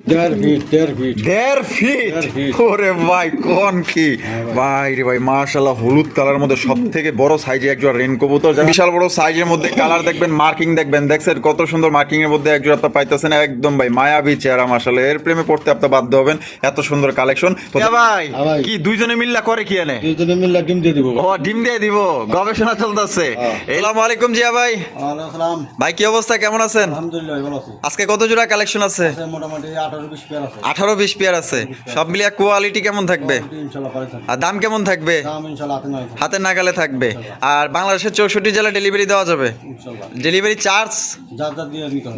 দেড় ফিট। ওরে ভাই কোন কি? ভাই। রে ভাই মাশাআল্লাহ হলুদ কালার মধ্যে সব থেকে বড় সাইজে একজোড়া রেন কবুতর। বিশাল বড় সাইজের মধ্যে কালার দেখবেন মার্কিং দেখবেন দেখছেন কত সুন্দর মার্কিং এর মধ্যে একজোড়া আপনার পাইতেছেন একদম ভাই মায়াবী চেহারা মাশাআল্লাহ। এর প্রেমে পড়তে আপনি বাধ্য হবেন এত সুন্দর কালেকশন ভাই হ্যাঁ কি দুইজনে মিল্লা করে কি এনে? দুজনে মিলে ডিম দিয়ে দিব। ও ডিম দিয়ে দিব গবেষণা চলতেছে। আসসালামু আলাইকুম জিয়া ভাই। আলাইকুম ভাই কি অবস্থা? কেমন আছেন? আলহামদুলিল্লাহ ভালো আছি। আজকে কত জোড়া কালেকশন আছে? আছে মোটামুটি আঠারো বিশ পেয়ার আছে। সব মিলিয়ে কোয়ালিটি কেমন থাকবে? আর দাম কেমন থাকবে? হাতে নাগালে থাকবে। আর বাংলাদেশের চৌষট্টি জেলা ডেলিভারি দেওয়া যাবে? ডেলিভারি চার্জ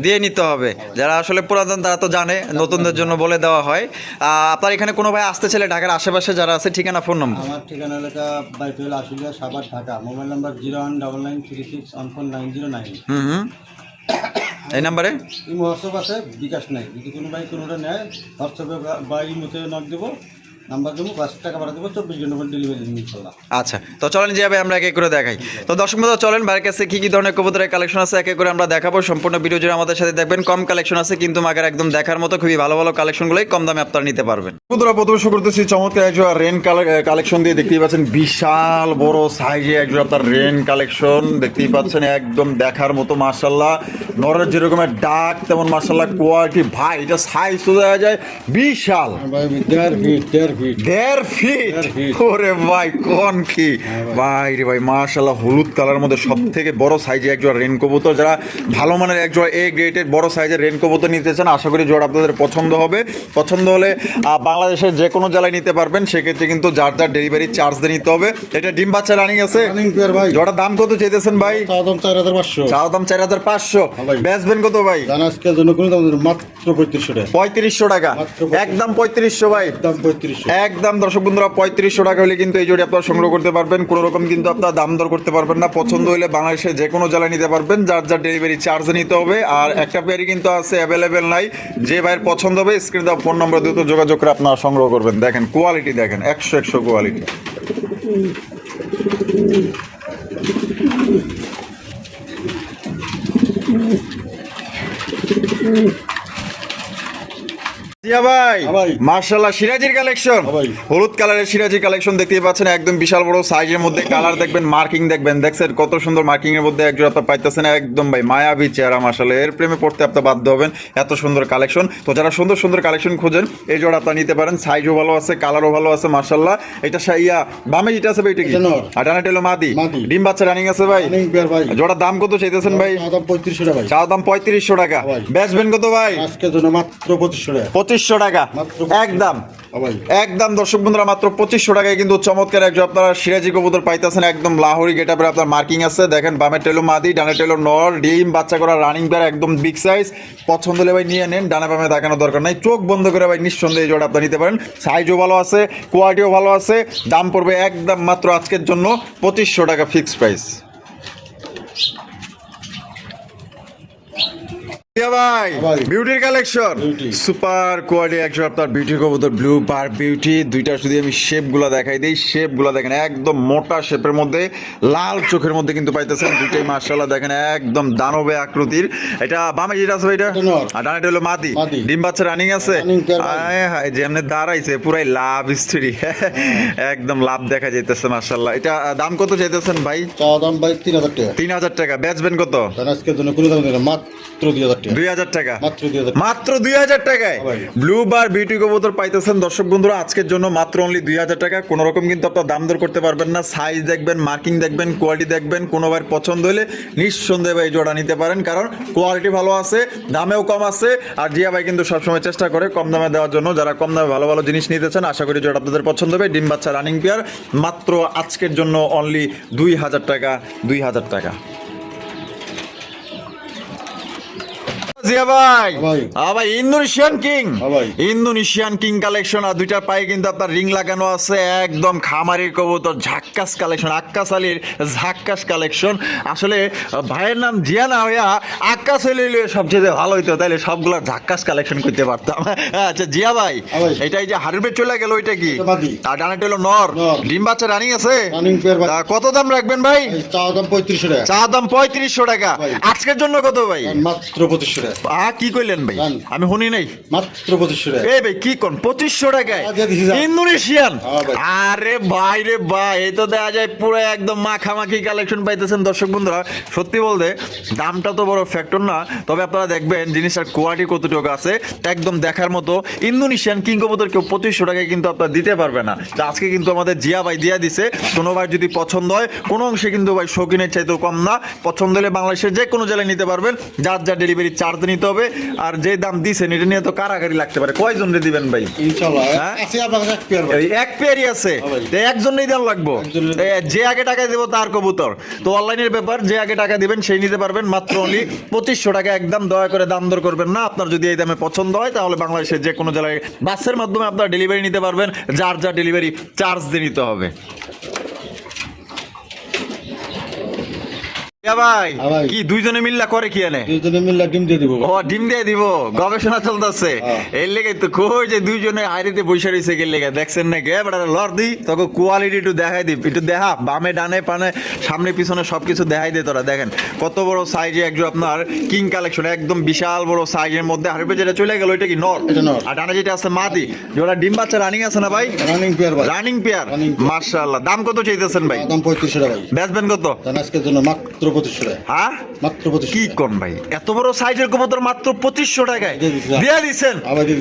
দিয়ে নিতে হবে। হবে। যারা আসলে পুরাতন তারা তো জানে নতুনদের জন্য বলে দেওয়া হয়। আপনার এখানে কোনো ভাই আসতে চাইলে ঢাকার আশেপাশে যারা আছে ঠিকানা ফোন নম্বর আমার ঠিকানা এলাকা Baitul Ashulia Savar Dhaka. Mobile number zero one double nine three six one four nine zero nine. হুম হুম। এই নাম্বারে? এই হোয়াটসঅ্যাপ আছে, বিকাশ নাই। যদি কোনো ভাই কোনোটা নেয়, হোয়াটসঅ্যাপে বা ইমোতে নক দেবো। নাম্বার দেবো পাঁচ টাকা ভাড়া দেবো চব্বিশ ঘণ্টা পর ডেলিভারি ইনশাল্লাহ আচ্ছা তো চলেন যে আমরা এক এক করে দেখাই। তো দর্শক বন্ধু চলেন ভাইয়ের কাছে কি কি ধরনের কবুতরের কালেকশন আছে এক এক করে আমরা দেখাবো। সম্পূর্ণ ভিডিও জুড়ে আমাদের সাথে দেখবেন কম কালেকশন আছে কিন্তু মাগের একদম দেখার মতো খুবই ভালো ভালো কালেকশনগুলোই কম দামে আপনারা নিতে পারবেন। কবুতরা প্রথমে শুরু করতেছি চমৎকার একজোড়া রেন কালেকশন দিয়ে দেখতেই পাচ্ছেন বিশাল বড় সাইজে একজোড়া আপনার রেন কালেকশন দেখতেই পাচ্ছেন একদম দেখার মতো মার্শাল্লাহ নরের যেরকমের ডাক তেমন মার্শাল্লাহ কোয়ালিটি ভাই এটা সাইজ তো দেখা যায় বিশাল। দেড় ফিট দেড় ফিট দেড় ফিট? ওরে ভাই কোন কি? ভাই। রে ভাই মাশাআল্লাহ হলুদ কালার মধ্যে সব থেকে বড় সাইজে একজোড়া রেন কবুতর। যারা ভালো মানের একজোড়া এ গ্রেডের বড় সাইজের রেন কবুতর নিতে চান আশা করি জোড়া আপনাদের পছন্দ হবে। পছন্দ হলে বাংলাদেশের যে কোনো জেলায় নিতে পারবেন সেক্ষেত্রে কিন্তু যার যার ডেলিভারি চার্জ দিয়ে নিতে হবে। এটা ডিম বাচ্চা রানিং আছে? রানিং ভাই। জোড়ার দাম কত চাইতেছেন ভাই? চার হাজার পাঁচশো। চাও দাম চার হাজার পাঁচশো। হ্যাঁ ভাই। বেচবেন কত ভাই? আজকের জন্য কোনো মাত্র পঁয়ত্রিশশো টাকা। পঁয়ত্রিশশো টাকা। একদম পঁয়ত্রিশশো ভাই। দাম পঁয়ত্রিশশো। একদম, দর্শক বন্ধুরা, পঁয়ত্রিশশো টাকা হলে কিন্তু এই জোড়ি আপনারা সংগ্রহ করতে পারবেন। কোনো রকম কিন্তু আপনার দাম দর করতে পারবেন না। পছন্দ হলে বাংলাদেশে যে কোনো জেলায় নিতে পারবেন। যার যার ডেলিভারি চার্জ নিতে হবে। আর একটা পেয়ারই কিন্তু আছে অ্যাভেলেবেল নাই। যে ভাইয়ের পছন্দ হবে স্ক্রিন দেওয়া ফোন নম্বর দ্রুত যোগাযোগ করে আপনারা সংগ্রহ করবেন। দেখেন কোয়ালিটি দেখেন, একশো একশো কোয়ালিটি জিয়া ভাই ভাই। মার্শাল্লাহ সিরাজির কালেকশন হলুদ কালারের সিরাজি কালেকশন দেখতেই পাচ্ছেন একদম বিশাল বড় সাইজের মধ্যে কালার দেখবেন মার্কিং দেখবেন। দেখছেন কত সুন্দর মার্কিং এর মধ্যে একজন আপনার পাইতেছেন একদম ভাই মায়াবী চেহারা মার্শাল্লাহ এর প্রেমে পড়তে আপনি বাধ্য হবেন এত সুন্দর কালেকশন তো যারা সুন্দর সুন্দর কালেকশন খোঁজেন এই জোড়া আপনার নিতে পারেন। সাইজও ভালো আছে কালারও ভালো আছে মার্শাল্লাহ এটা বামে যেটা আছে ভাই এটা কি? আর ডানাটা হলো মাদি। ডিম বাচ্চা রানিং আছে ভাই। জোড়ার দাম কত চাইতেছেন ভাই? চা দাম পঁয়ত্রিশশো টাকা। বেচবেন কত ভাই? আজকের জন্য মাত্র পঁচিশশো টাকা। পঁচিশশো টাকা। একদম। একদম দর্শক বন্ধুরা মাত্র পঁচিশশো টাকায় কিন্তু চমৎকার একজন আপনারা সিরাজি কবুতর পাইতেছেন। একদম লাহোরি গেটাপের আপনার মার্কিং আছে। দেখেন বামের টেলো মাদি ডানে টেলো নর ডিম বাচ্চা করা রানিং পেয়ার একদম বিগ সাইজ পছন্দ হলে ভাই নিয়ে নেন ডানে বামে দেখানোর দরকার নাই। চোখ বন্ধ করে ভাই নিঃসন্দেহে এই জোড়া আপনারা নিতে পারেন। সাইজও ভালো আছে কোয়ালিটিও ভালো আছে। দাম পড়বে একদম মাত্র আজকের জন্য পঁচিশশো টাকা ফিক্সড প্রাইস ভাই ভাই। বিউটির কালেকশন সুপার কোয়ালিটি একশো আপনার বিউটি কবুতর ব্লু বার বিউটি দুইটা যদি আমি শেপগুলো দেখাই দিই। শেপগুলো দেখেন একদম মোটা শেপের মধ্যে লাল চোখের মধ্যে কিন্তু পাইতেছেন দুইটাই মার্শাল্লাহ দেখেন একদম দানবে আকৃতির। এটা বামে যেটা আছে এটা এটা আর ডানাটা হলো মাদি। মাদি। ডিম বাচ্চা রানিং আছে? ভাই। আয় হায় যেমনি দাঁড়াইছে পুরাই লাভ স্ত্রী। একদম লাভ দেখা যাইতেছে মার্শাল্লাহ এটা দাম কত চাইতেছেন ভাই? দাম ভাই তিন হাজার টাকা। তিন হাজার টাকা। বেচবেন কত? আজকের জন্য কোনো দাম মাত্র দুই হাজার টাকা। দুই হাজার। টাকা। মাত্র দুই হাজার। টাকায়। ভাই। ব্লু বার বিউটি কবুতর পাইতেছেন। দর্শক বন্ধুরা আজকের জন্য মাত্র অনলি দুই হাজার টাকা। কোনো রকম কিন্তু আপনার দাম দর করতে পারবেন না। সাইজ দেখবেন মার্কিং দেখবেন কোয়ালিটি দেখবেন। কোনো পছন্দ হলে নিঃসন্দেহে ভাই জোড়া নিতে পারেন কারণ কোয়ালিটি ভালো আছে দামেও কম আছে। আর জিয়া ভাই কিন্তু সবসময় চেষ্টা করে কম দামে দেওয়ার জন্য। যারা কম দামে ভালো ভালো জিনিস নিতে চান আশা করি জোড়া আপনাদের পছন্দ হবে। ডিম বাচ্চা রানিং পেয়ার মাত্র আজকের জন্য অনলি দুই হাজার টাকা দুই হাজার টাকা। জিয়া ভাই। ভাই। ভাই ইন্দোনেশিয়ান কিং। হ্যাঁ ইন্দোনেশিয়ান কিং কালেকশন আর দুইটা পায়ে কিন্তু আপনার রিং লাগানো আছে। একদম খামারির কবুতর ঝাক্কাস কালেকশন আক্কাস আলীর ঝাক্কাস কালেকশন। আসলে ভাইয়ের নাম জিয়ানা হইয়া আক্কাস আলী সবচেয়ে ভালো হইতো তাইলে সবগুলা ঝাক্কাস কালেকশন করতে পারতাম। আচ্ছা জিয়া ভাই হ্যাঁ। এটাই যে হারবে চলে গেল ওইটা কি? আর ডানাটা হলো নর। ডিম বাচ্চা রানিং আছে? কত দাম রাখবেন ভাই? চা দাম পঁয়ত্রিশশো টাকা। চা দাম পঁয়ত্রিশশো টাকা। আজকের জন্য কত ভাই? মাত্র পঁচিশশো টাকা। আ কি কইলেন ভাই? আমি শুনি নাই। মাত্র পঁচিশশো টাকা। এই ভাই কি কোন? পঁচিশশো টাকায়। ইন্দোনেশিয়ান? হ্যাঁ আরে ভাই রে ভাই এই তো যায় পুরো একদম মাখামাখি কালেকশন পাইতেছেন দর্শক বন্ধুরা। সত্যি বলতে দামটা তো বড় ফ্যাক্টর না তবে আপনারা দেখবেন জিনিসটার কোয়ালিটি কতটুকু আছে একদম দেখার মতো ইন্দোনেশিয়ান কিং কবুতর কেউ পঁচিশশো টাকায় কিন্তু আপনারা দিতে পারবে না। তো আজকে কিন্তু আমাদের জিয়া ভাই দিয়া দিছে কোনো ভাই যদি পছন্দ হয় কোনো অংশে কিন্তু ভাই শৌখিনের চাইতেও কম না। পছন্দ হলে বাংলাদেশের যে কোনো জেলায় নিতে পারবেন যার যার ডেলিভারি চার্জ নিতে হবে আর যে দাম দিছেন এটা নিয়ে তো কারাগারি লাগতে পারে। কয়জন রে দিবেন ভাই? হ্যাঁ? আছে এক ভাই। এক পেয়ারই আছে। হ্যাঁ একজনেই দেন লাগবো? যে আগে টাকা দেবো তার কবুতর। তো অনলাইনের ব্যাপার যে আগে টাকা দিবেন সেই নিতে পারবেন। মাত্র অনলি পঁচিশশো টাকা একদম দয়া করে দাম দর করবেন না। আপনার যদি এই দামে পছন্দ হয় তাহলে বাংলাদেশের যে কোনো জেলায় বাসের মাধ্যমে আপনার ডেলিভারি নিতে পারবেন। যার যা ডেলিভারি চার্জ দিয়ে নিতে হবে। ভাই হ্যাঁ কি দুইজনে মিল্লা করে কি এনে? দুজনে মিললে ডিম দিয়ে দিব। ও ডিম দিয়ে দিব গবেষণা চলতেছে। হ্যাঁ। এর লেগে তো কই যে দুইজনে হাইরিতে বসে রয়েছে গের লেগে দেখছেন না গে? বেটা লর দি তোকে কোয়ালিটি একটু দেখাই দি একটু দেখা বামে ডানে পানে সামনে পিছনে সবকিছু দেখাই দে তোরা দেখেন। কত বড় সাইজে একজন আপনার কিং কালেকশন একদম বিশাল বড় সাইজের মধ্যে হারিপে যেটা চলে গেল ওইটা কি নর? আর ডানে যেটা আছে মাদি যেটা ডিম বাচ্চা রানিং আছে না ভাই? রানিং পেয়ার ভাই। রানিং পেয়ার Running দাম কত চাইতেছেন ভাই? দাম পঁয়ত্রিশশো টাকা ভাই। বেচবেন কত? আজকের জন্য মাত্র পঁচিশশো টাকা হ্যাঁ? মাত্র পঁচিশশো কি টাকা। ভাই? এত বড় সাইজের কবুতর মাত্র পঁচিশশো টাকায়। দিয়ে দিচ্ছেন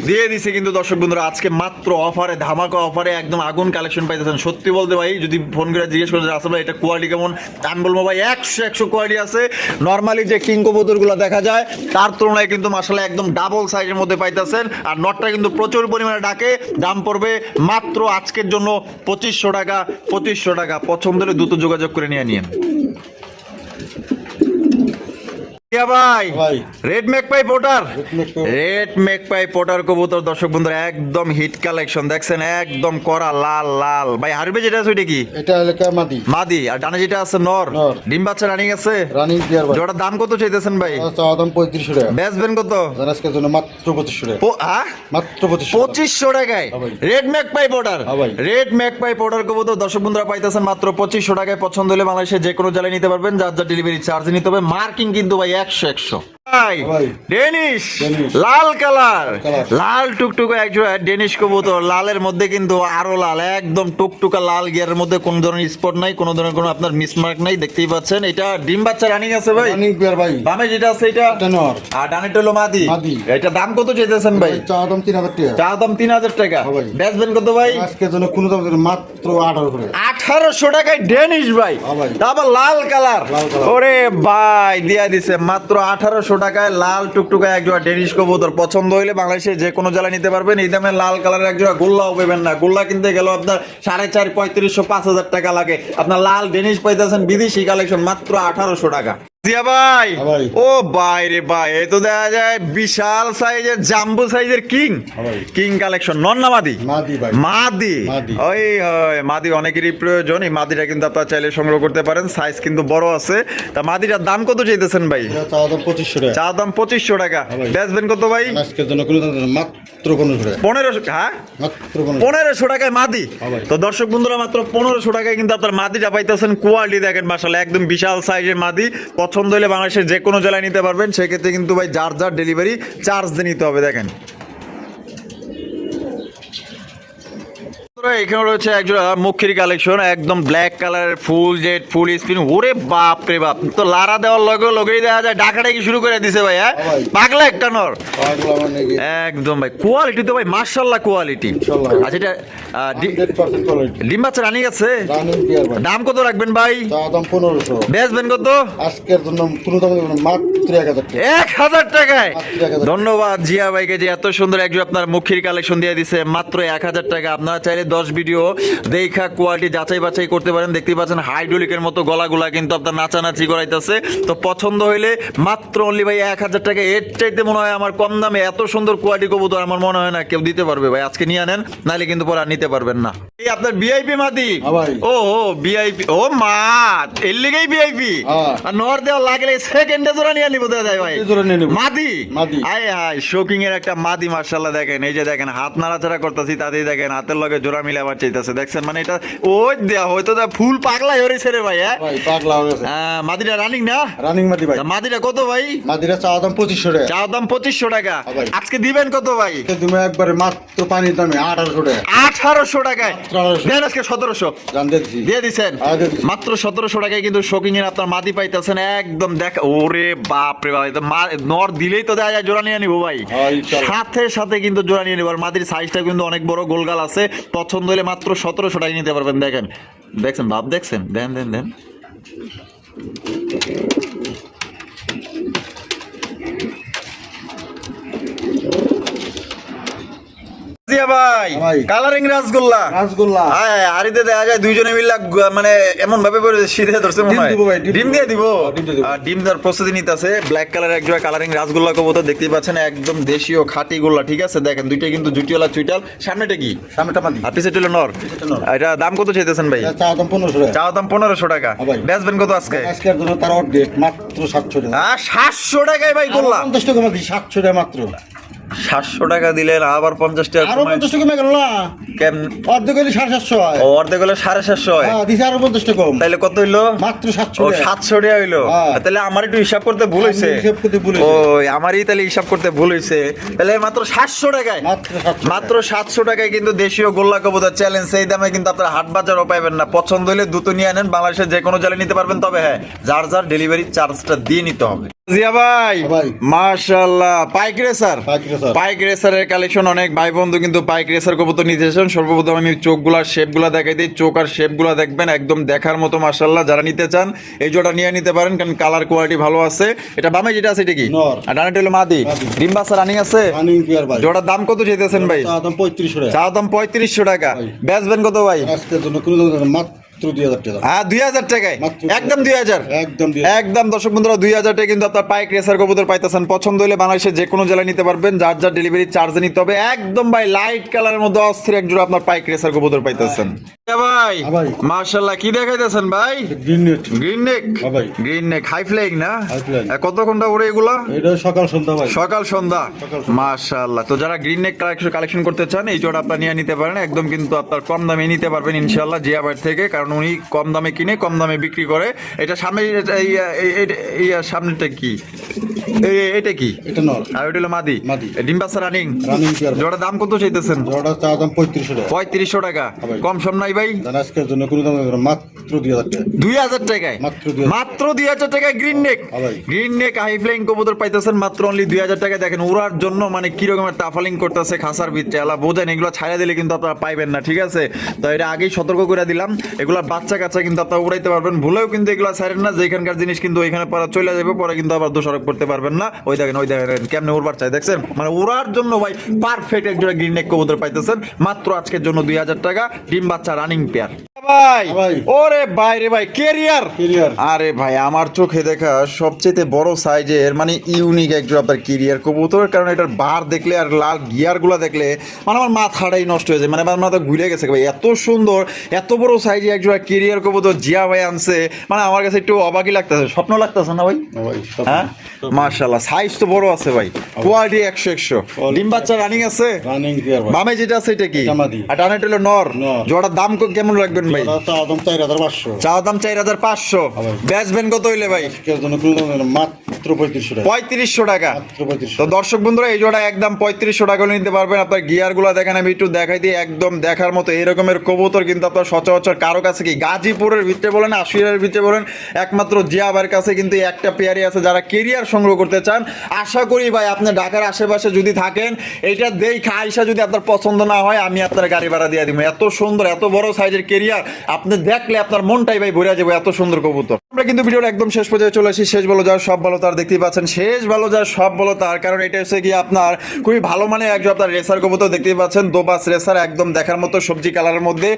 দিয়ে দিছে। কিন্তু দর্শক বন্ধুরা আজকে মাত্র অফারে ধামাকা অফারে একদম আগুন কালেকশন পাইতেছেন। সত্যি বলতে ভাই যদি ফোন করে জিজ্ঞেস করে আসলে এটা কোয়ালিটি কেমন? আমি বলব ভাই একশো একশো কোয়ালিটি আছে। নর্মালি যে কিং কবুতরগুলো দেখা যায় তার তুলনায় কিন্তু মাসালা একদম ডাবল সাইজের মধ্যে পাইতেছেন। আর নটটা কিন্তু প্রচুর পরিমাণে ডাকে। দাম পড়বে মাত্র আজকের জন্য পঁচিশশো টাকা পঁচিশশো টাকা। পছন্দ হলে দ্রুত যোগাযোগ করে নিয়ে নিন। Thank you. ভাই। Red magpie pouter red magpie pouter কবুতর দর্শক বন্ধুরা একদম হিট কালেকশন দেখছেন? একদম করা লাল লাল। ভাই হারবে যেটা আছে ওইটা কি? এটা এলাকা মাদি? মাদি। আর ডানে যেটা আছে নর। নর। ডিম বাচ্চা রানিং আছে? রানিং পেয়ার ভাই। জোড়ার দাম কত চাইতেছেন ভাই? দাম পঁয়ত্রিশশো টাকা। বেচবেন কত? আজকের জন্য মাত্র পঁচিশশো টাকা। ও হ্যাঁ? মাত্র টাকায়? হ্যাঁ রেড ম্যাক পোটার হ্যাঁ রেড ম্যাক পোটার কবুতর দর্শক বন্ধুরা পাইতেছেন মাত্র পঁচিশশো টাকায়। পছন্দ হলে বাংলাদেশের যে কোনো জেলায় নিতে পারবেন। যার যার ডেলিভারি চার্জ নিতে হবে। মার্কিং কিন্তু ভাই একশো একশো। ডেনিশ। লাল কালার। লাল টুকটুকে একজোড়া ডেনিশ কবুতর লালের মধ্যে কিন্তু আরও লাল একদম টুকটুকা লাল গিয়ারের মধ্যে কোনো ধরনের স্পট নাই কোনো ধরনের কোনো আপনার মিসমার্ক নাই দেখতেই পাচ্ছেন। এটা ডিম বাচ্চা রানিং আছে ভাই? ভাই। বামে যেটা আছে এটা? নর আর ডানেটা হলো মাদি। এটা দাম কত চাইতেছেন ভাই? চাওয়া দাম তিন হাজার টাকা। চা দাম তিন হাজার টাকা। হ্যাঁ। বেচবেন কত ভাই? আজকের জন্য কোনো দাম মাত্র আঠারো আঠারোশো টাকায় ডেনিশ ভাই। হ্যাঁ তারপর লাল কালার। ওরে ভাই দিয়া দিছে মাত্র আঠারোশো টাকায় লাল টুকটুকা একজোড়া ডেনিশ কবুতর পছন্দ হইলে বাংলাদেশে যে কোনো জেলায় নিতে পারবেন। এই দামে লাল কালারের একজোড়া গোল্লাও পেবেন না। গোল্লা কিনতে গেল আপনার সাড়ে চার, পঁয়ত্রিশশো, পাঁচ হাজার টাকা লাগে। আপনার লাল ডেনিশ পাইতেছেন বিদেশি কালেকশন মাত্র আঠারোশো টাকা। জিয়া ভাই। হ্যাঁ ও ভাই রে ভাই এই তো দেখা যায় বিশাল সাইজের জাম্বু সাইজের কিং। হ্যাঁ কিং কালেকশন নন না মাদি? মাদি। ওই হয় মাদি অনেকেরই প্রয়োজন এই মাদিটা কিন্তু আপনারা চাইলে সংগ্রহ করতে পারেন সাইজ কিন্তু বড় আছে। তা মাদিটার দাম কত চাইতেছেন ভাই? এটা দাম পঁচিশশো টাকা। চা দাম পঁচিশশো টাকা। হ্যাঁ বেচবেন কত ভাই? আজকের জন্য মাত্র পনেরোশো হ্যাঁ? পনেরোশো। টাকায় মাদি? হ্যাঁ তো দর্শক বন্ধুরা মাত্র পনেরোশো টাকায় কিন্তু আপনার মাদিটা পাইতেছেন। কোয়ালিটি দেখেন মাসালে একদম বিশাল সাইজের মাদি। পছন্দ হলে বাংলাদেশের যে কোনো জেলায় নিতে পারবেন, সেক্ষেত্রে কিন্তু ভাই যার যার ডেলিভারি চার্জ দিয়ে নিতে হবে, দেখেন। এখানে রয়েছে একজোড়া মুখির কালেকশন একদম ব্ল্যাক কালারের ফুল জেড ফুল স্পিন ওরে বাপ রে বাপ তো লারা দেওয়ার লগে লগেই দেখা যায় শুরু করে দিছে ভাই হ্যাঁ? হ্যাঁ পাগলা একটা নর। মানে একদম ভাই কোয়ালিটি তো ভাই মার্শাল্লাহ কোয়ালিটি আচ্ছা এটা ডিম বাচ্চা রানিং আছে? দাম কত রাখবেন ভাই? বেচবেন কত? আজকের জন্য মাত্র এক হাজার টাকায়। ধন্যবাদ জিয়া ভাইকে যে এত সুন্দর একজন আপনার মুখির কালেকশন দিয়ে দিছে মাত্র এক হাজার টাকা। আপনারা চাইলে দশ ভিডিও দেখা কোয়ালিটি যাচাই বাছাই করতে পারেন। দেখতে পাচ্ছেন হাইড্রোলিকের মতো গলাগুলা কিন্তু আপনার নাচানাচি করাইতেছে। তো পছন্দ হইলে মাত্র অনলি ভাই এক হাজার টাকা। এর চাইতে মনে হয় আমার কম দামে এত সুন্দর কোয়ালিটি কবুতর আমার মনে হয় না কেউ দিতে পারবে ভাই। আজকে নিয়ে আনেন নাহলে কিন্তু পরে আর নিতে পারবেন না। এই আপনার ভিআইপি মাদি? হ্যাঁ ও ও ভিআইপি ও মা এর লিগেই ভিআইপি হ্যাঁ। আর নর দেওয়া লাগলে সেকেন্ডে জোড়া নিয়ে নিবো ভাই। নিয়ে নেব। মাদি? মাদি। আয় হায় শোকিং এর একটা মাদি মার্শাল্লাহ দেখেন। এই যে দেখেন হাত নাড়াচাড়া করতেছি তাতেই দেখেন হাতের লগে জোড়া জোড়া মিলে আবার চাইতেছে। দেখছেন মানে এটা ওই দেয়া হয়তো ফুল পাগলাই হয়েছে রে ভাই হ্যাঁ? পাগলা হয়ে মাদিরা রানিং না? রানিং মাদি ভাই। মাদিরা কত ভাই? মাদিরা চাওয়া দাম পঁচিশশো টাকা। চাও দাম পঁচিশশো টাকা। হ্যাঁ আজকে দিবেন কত ভাই? তুমি একবারে মাত্র পানির দামে আঠারোশো টাকা। আঠারোশো টাকায়। দেন আজকে সতেরোশো। দিয়ে দিছেন? হ্যাঁ। মাত্র সতেরোশো টাকায় কিন্তু শোকিং এর আপনার মাদি পাইতেছেন একদম দেখ ওরে বাপ রে বাপ নর দিলেই তো দেয়া যায় জোড়া নিয়ে নিবো ভাই। হ্যাঁ, সাথে সাথে কিন্তু জোড়া নিয়ে নিবো আর মাদির সাইজটা কিন্তু অনেক বড় গোলগাল আছে পছন্দ হলে মাত্র সতেরোশো টাকা নিতে পারবেন। দেখেন দেখছেন ভাব দেখছেন? দেন দেন দেন। জিয়া ভাই। ভাই। কালারিং রাসগোল্লা। রাসগোল্লা। হ্যাঁ আরিতে দেখা যায় দুইজনে মিলে মানে এমন ভাবে পড়ে শীতে ধরছে মনে হয়। ডিম ডিম দিয়ে দিব? হ্যাঁ, ডিম দিয়ে দিব। আর ডিম দেওয়ার প্রস্তুতি নিতেছে ব্ল্যাক কালার এক কালারিং রাসগোল্লা কবুতর দেখতেই পাচ্ছেন একদম দেশীয় খাঁটি গোল্লা ঠিক আছে? দেখেন দুইটা কিন্তু জুটিওয়ালা চুইটাল। সামনেটা কি? সামনেটা মাদি। আর পিছে ছিল নর। এটা দাম কত চাইতেছেন ভাই? চাওয়া দাম পনেরোশো টাকা। চাওয়া দাম পনেরোশো টাকা। হ্যাঁ বেচবেন কত আজকে? জন্য তার অর্ধেক মাত্র সাতশো টাকা। আর টাকায় ভাই গোল্লা। টাকা সাতশো টাকা মাত্র। সাতশো টাকা দিলেন আবার পঞ্চাশ টাকা আরও পঞ্চাশ টাকা কমে গেল না? কেমন অর্ধেক হলে সাড়ে সাতশো হয়। ও, অর্ধেক হলে সাড়ে সাতশো হয়। দিছে আরও পঞ্চাশ টাকা কম। তাইলে কত হইল? মাত্র সাতশো ও টাকা। সাতশো টাকা হইল। হ্যাঁ। তাহলে আমার একটু হিসাব করতে ভুল হয়েছে হিসাব করতে ভুল আমারই তাহলে হিসাব করতে ভুল হয়েছে তাহলে মাত্র সাতশো টাকায়। মাত্র সাতশো টাকায়। কিন্তু দেশীয় গোল্লা কবুতর চ্যালেঞ্জ সেই দামে কিন্তু আপনার হাট বাজারও পাইবেন না। পছন্দ হলে দ্রুত নিয়ে আনেন। বাংলাদেশের যে কোনো জালে নিতে পারবেন। তবে হ্যাঁ যার যার ডেলিভারি চার্জটা দিয়ে নিতে হবে। জিয়া ভাই হ্যাঁ মাশাআল্লাহ। পাইক রেসার। পাইক রেসারের কালেকশন অনেক। ভাই বন্ধু কিন্তু পাইক রেসার কবুতর নিতে এসেছেন। সর্বপ্রথম আমি চোখগুলার শেপগুলা দেখাই দিই। চোখ আর শেপগুলা দেখবেন একদম দেখার মতো মাশাআল্লাহ যারা নিতে চান এই জোড়া নিয়ে নিতে পারেন কারণ কালার কোয়ালিটি ভালো আছে। এটা বামে যেটা আছে এটা কি? আর ডানেটা হলো মাদি। মাদি। রানিং আছে? ভাই। জোড়ার দাম কত চাইতেছেন ভাই? চাওয়া পঁয়ত্রিশশো টাকা। চা দাম পঁয়ত্রিশশো টাকা। বেচবেন কত ভাই? মাত্র হ্যাঁ দুই হাজার টাকায়? একদম দুই হাজার? একদম দুই একদম দর্শক বন্ধুরা দুই হাজার টাকা কিন্তু আপনার পাইক রেসার কবুতর পাইতেছেন। পছন্দ হলে বাংলাদেশের যে কোনো জেলায় নিতে পারবেন। যার যার ডেলিভারি চার্জ নিতে হবে। একদম ভাই লাইট কালারের মধ্যে অস্থির আপনার পাইক রেসার কবুতর পাইতেছেন। ভাই হ্যাঁ কি দেখাইতেছেন ভাই? গ্রিন নেট গ্রিন নেক ভাই। গ্রিন নেক হাই ফ্লাইং না? কত ঘণ্টা ওরে এগুলা? এটা সকাল সন্ধ্যা ভাই। সকাল সন্ধ্যা। মাশাআল্লাহ তো যারা গ্রিন নেক কালেকশন করতে চান এই জোড়া আপনার নিয়ে নিতে পারেন একদম কিন্তু আপনার কম দামে নিতে পারবেন ইনশাআল্লাহ থেকে কারণ উনি কম দামে কিনে কম দামে বিক্রি করে। এটা সামনে এই সামনেটা কি? এটা কি? এটা নর আর ওইটা হলো মাদি। মাদি। ডিম্বাসা রানিং রানিং জোড়া দাম কত চাইতেছেন? জোড়াটা চাওয়া দাম পঁয়ত্রিশশো টাকা। পঁয়ত্রিশশো টাকা। কম সম নাই ভাই? আজকের জন্য কোনো দাম মাত্র দুই হাজার টাকা। দুই হাজার টাকায়? মাত্র 2000 মাত্র দুই হাজার টাকায় green neck green neck high flying কবুতর পাইতেছেন মাত্র অনলি দুই হাজার দেখেন উড়ার জন্য মানে কি রকমের টাফালিং করতেছে খাসার ভিতরে। আলা বোঝেন এগুলো ছাড়া দিলে কিন্তু আপনারা পাইবেন না ঠিক আছে? তো এটা আগেই সতর্ক করে দিলাম। এগুলো বাচ্চা কাচ্চা কিন্তু আপনারা উড়াইতে পারবেন। ভুলেও কিন্তু এগুলো ছাড়েন না। যেখানকার জিনিস কিন্তু ওইখানে পরে চলে যাবে পরে কিন্তু আবার দোষারোপ করতে পারবেন। না। ওই দেখেন ওই দেখেন কেমনে উড়বার চাই দেখছেন? মানে উড়ার জন্য ভাই পারফেক্ট একজোড়া গ্রিন নেক কবুতর পাইতেছেন। মাত্র আজকের জন্য দুই হাজার টাকা ডিম বাচ্চা রানিং পেয়ার ভাই ভাই। ওরে বাইরে ভাই কেরিয়ার আরে ভাই আমার চোখে দেখা সবচেয়ে বড় সাইজের মানে ইউনিক একজন আপনার কেরিয়ার কবুতর কারণ এটার বার দেখলে আর লাল গিয়ারগুলা দেখলে মানে আমার মাথাটাই নষ্ট হয়ে যায়। মানে আমার মাথা ঘুরে গেছে ভাই এত সুন্দর এত বড় সাইজে একজন কেরিয়ার কবুতর জিয়া ভাই আনছে। মানে আমার কাছে একটু অবাকই লাগতেছে স্বপ্ন লাগতেছে না ভাই? হ্যাঁ? হ্যাঁ সাইজ তো বড় আছে ভাই। কোয়ালিটি একশো একশো। ডিম বাচ্চা রানিং আছে? রানিং ভাই। বামে যেটা আছে এটা কি? আর হলো নর। জোড়ার দাম কেমন রাখবেন ভাই? চাওয়া দাম চার হাজার পাঁচশো। চাওয়া দাম চার হাজার পাঁচশো। ভাই। বেচবেন কত হইলে ভাই? মাত্র পঁয়ত্রিশশো টাকা। পঁয়ত্রিশশো টাকা। তো দর্শক বন্ধুরা এই জোড়া একদম পঁয়ত্রিশশো টাকা হলে নিতে পারবেন। আপনার গিয়ারগুলো দেখেন আমি একটু দেখাই দিই একদম দেখার মতো এরকমের কবুতর কিন্তু আপনার সচরাচর কারও কাছে কি? গাজীপুরের ভিতরে বলেন আশুয়ারের ভিতরে বলেন একমাত্র জিয়াবার কাছে কিন্তু একটা পেয়ারি আছে যারা কেরিয়ার সংগ্রহ করতে চান, আশা করি ভাই আপনি ঢাকার আশেপাশে যদি থাকেন এইটা দেখে আইসা যদি আপনার পছন্দ না হয়, আমি আপনার গাড়ি ভাড়া দিয়ে দিব। এত সুন্দর, এত বড় সাইজের কেরিয়ার, আপনি দেখলে আপনার মনটাই ভাই ভরে যাবে, এত সুন্দর কবুতর। আমরা কিন্তু ভিডিওর একদম শেষ পর্যায়ে চলে আসি, শেষ বলো যার সব বলো তার দেখতেই পাচ্ছেন। শেষ ভালো যার সব বলো তার, কারণ এটা হচ্ছে কি আপনার খুবই ভালো মানে একজন আপনার রেসার কবুতর দেখতেই পাচ্ছেন। দোবাস রেসার, একদম দেখার মতো সবজি কালারের মধ্যে,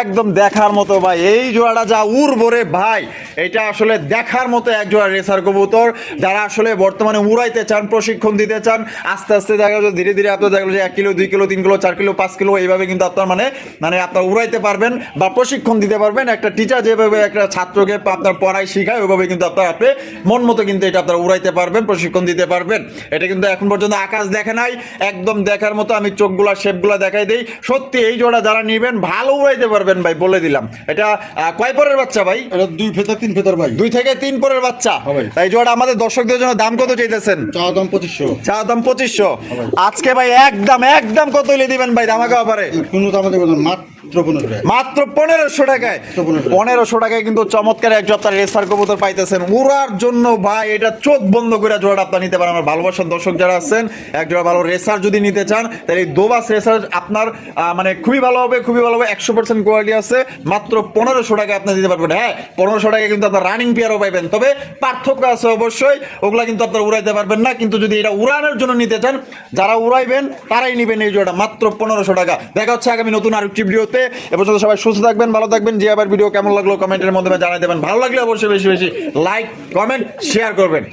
একদম দেখার মতো ভাই। এই জোড়াটা যা উড়বরে ভাই, এটা আসলে দেখার মতো এক জোড়া রেসার কবুতর, যারা আসলে বর্তমানে উড়াইতে চান প্রশিক্ষণ দিতে চান আস্তে আস্তে দেখা যাচ্ছে ধীরে ধীরে আপনার দেখা যাচ্ছে এক কিলো দুই কিলো তিন কিলো চার কিলো পাঁচ কিলো এইভাবে কিন্তু আপনার মানে মানে আপনার উড়াইতে পারবেন বা প্রশিক্ষণ দিতে পারবেন। একটা টিচার যেভাবে একটা ছাত্রকে আপনার পড়া করাই শিখায় ওইভাবে কিন্তু আপনার আপনি মন মতো কিন্তু এটা আপনারা উড়াইতে পারবেন প্রশিক্ষণ দিতে পারবেন। এটা কিন্তু এখন পর্যন্ত আকাশ দেখে নাই একদম দেখার মতো আমি চোখগুলা শেপগুলা দেখাই দিই। সত্যি এই জোড়া যারা নিবেন ভালো উড়াইতে পারবেন ভাই বলে দিলাম। এটা কয় পরের বাচ্চা ভাই? এটা দুই ফেতার তিন ফেতার ভাই। দুই থেকে তিন পরের বাচ্চা। হ্যাঁ তাই জোড়া আমাদের দর্শকদের জন্য দাম কত চাইতেছেন? চা দাম পঁচিশশো। চা দাম পঁচিশশো। আজকে ভাই একদম একদম কত হইলে দিবেন ভাই ধামাকা অফারে কোনো দাম মাত্র পনেরো মাত্র পনেরোশো টাকায়। পনেরোশো। টাকায় কিন্তু চমৎকার এক আপনার রেসার কবুতর পাইতেছেন। উড়ার জন্য ভাই এটা চোখ বন্ধ করে জোড়া আপনার নিতে পারেন। আমার ভালোবাসার দর্শক যারা আছেন এক জোড়া ভালো রেসার যদি নিতে চান তাহলে এই দোবাস রেসার আপনার মানে খুবই ভালো হবে খুবই ভালো হবে একশো পার্সেন্ট কোয়ালিটি আছে। মাত্র পনেরোশো টাকায় আপনি দিতে পারবেন। হ্যাঁ পনেরোশো টাকায় কিন্তু আপনার রানিং পেয়ারও পাইবেন। তবে পার্থক্য আছে অবশ্যই ওগুলা কিন্তু আপনার উড়াইতে পারবেন না, কিন্তু যদি এটা উড়ানোর জন্য নিতে চান, যারা উড়াইবেন, তারাই নেবেন এই জোড়া মাত্র পনেরোশো টাকা। দেখা হচ্ছে আগামী নতুন আর একটি ভিডিওতে এবছর সবাই সুস্থ থাকবেন, ভালো থাকবেন, যে আবার ভিডিও কেমন লাগল কমেন্টের মাধ্যমে জানাই দেবেন। ভালো লাগলে অবশ্যই বেশি বেশি লাইক কমেন্ট শেয়ার করবেন।